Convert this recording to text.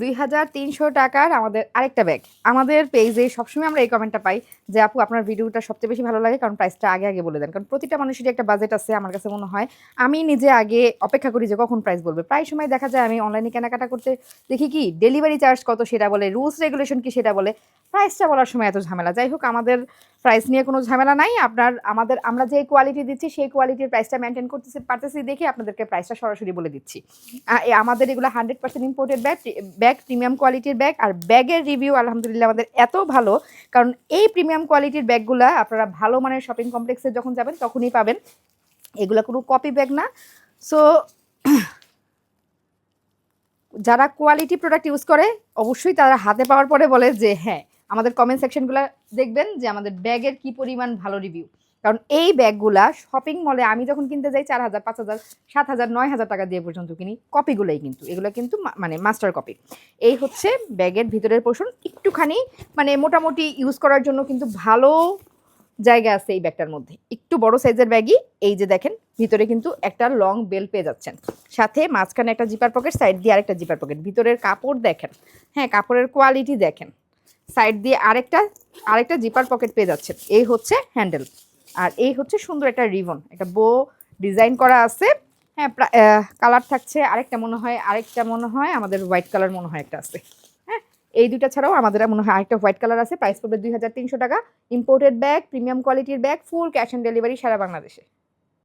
দুই হাজার তিনশো টাকার আমাদের আরেকটা ব্যাগ আমাদের পেজে সবসময় আমরা এই কমেন্টটা পাই যে, আপু, আপনার ভিডিওটা সবচেয়ে বেশি ভালো লাগে, কারণ প্রাইসটা আগে আগে বলে দেন। কারণ প্রতিটা মানুষেরই একটা বাজেট আছে, আমার কাছে মনে হয়। আমি নিজে আগে অপেক্ষা করি যে, কখন প্রাইস বলবে। প্রায় সময় দেখা যায় আমি অনলাইনে কেনাকাটা করতে দেখি কি ডেলিভারি চার্জ কত সেটা বলে রুলস রেগুলেশন কি সেটা বলে। প্রাইসটা বলার সময় এত ঝামেলা। যাই হোক, আমাদের প্রাইস নিয়ে কোনো ঝামেলা নাই। আপনার, আমাদের, আমরা যে কোয়ালিটি দিচ্ছি, সেই কোয়ালিটির প্রাইসটা মেনটেন করতেছি, পারতেছি দেখে আপনাদেরকে প্রাইসটা সরাসরি বলে দিচ্ছি। আমাদের এগুলো hundred percent imported bag bag, premium কোয়ালিটির ব্যাগ আর ব্যাগের রিভিউ আলহামদুলিল্লাহ আমাদের এত ভালো। কারণ এই প্রিমিয়াম কোয়ালিটির ব্যাগগুলা আপনারা ভালো মানের শপিং কমপ্লেক্সে যখন যাবেন, তখনই পাবেন। এগুলো কোনো কপি ব্যাগ না। সো যারা কোয়ালিটি প্রোডাক্ট ইউজ করে, অবশ্যই তারা হাতে পাওয়ার পরে বলে যে হ্যাঁ আমাদের কমেন্ট সেকশনগুলো দেখবেন যে আমাদের ব্যাগের কি পরিমাণ ভালো রিভিউ কারণ এই ব্যাগগুলা শপিং মলে আমি যখন কিনতে যাই চার হাজার, পাঁচ হাজার, সাত হাজার, নয় হাজার টাকা দিয়ে পর্যন্ত কিনি কপিগুলোই কিন্তু, এগুলো কিন্তু মানে মাস্টার কপি এই হচ্ছে ব্যাগের ভিতরের পোর্শন একটুখানি মানে মোটামুটি ইউজ করার জন্য কিন্তু ভালো জায়গা আছে এই ব্যাগটার মধ্যে। একটু বড় সাইজের ব্যাগই, এই যে দেখেন, ভিতরে কিন্তু একটা লং বেল পেয়ে যাচ্ছেন। সাথে মাঝখানে একটা জিপার পকেট সাইড দিয়ে আরেকটা জিপার পকেট ভিতরের কাপড় দেখেন হ্যাঁ কাপড়ের কোয়ালিটি দেখেন। সাইড দিয়ে আরেকটা আরেকটা জিপার পকেট পেয়ে যাচ্ছেন। এই হচ্ছে হ্যান্ডেল আর এই হচ্ছে সুন্দর একটা রিবন, একটা বো ডিজাইন করা আছে। হ্যাঁ কালার থাকছে, আরেকটা মনে হয়, আরেকটা মনে হয়, আমাদের হোয়াইট কালার মনে হয় একটা আছে। হ্যাঁ এই দুটা ছাড়াও আমাদের মনে হয় আরেকটা হোয়াইট কালার আছে প্রাইস পড়বে দুই হাজার তিনশো টাকা। ইম্পোর্টেড ব্যাগ প্রিমিয়াম কোয়ালিটির bag full cash on delivery সারা বাংলাদেশে।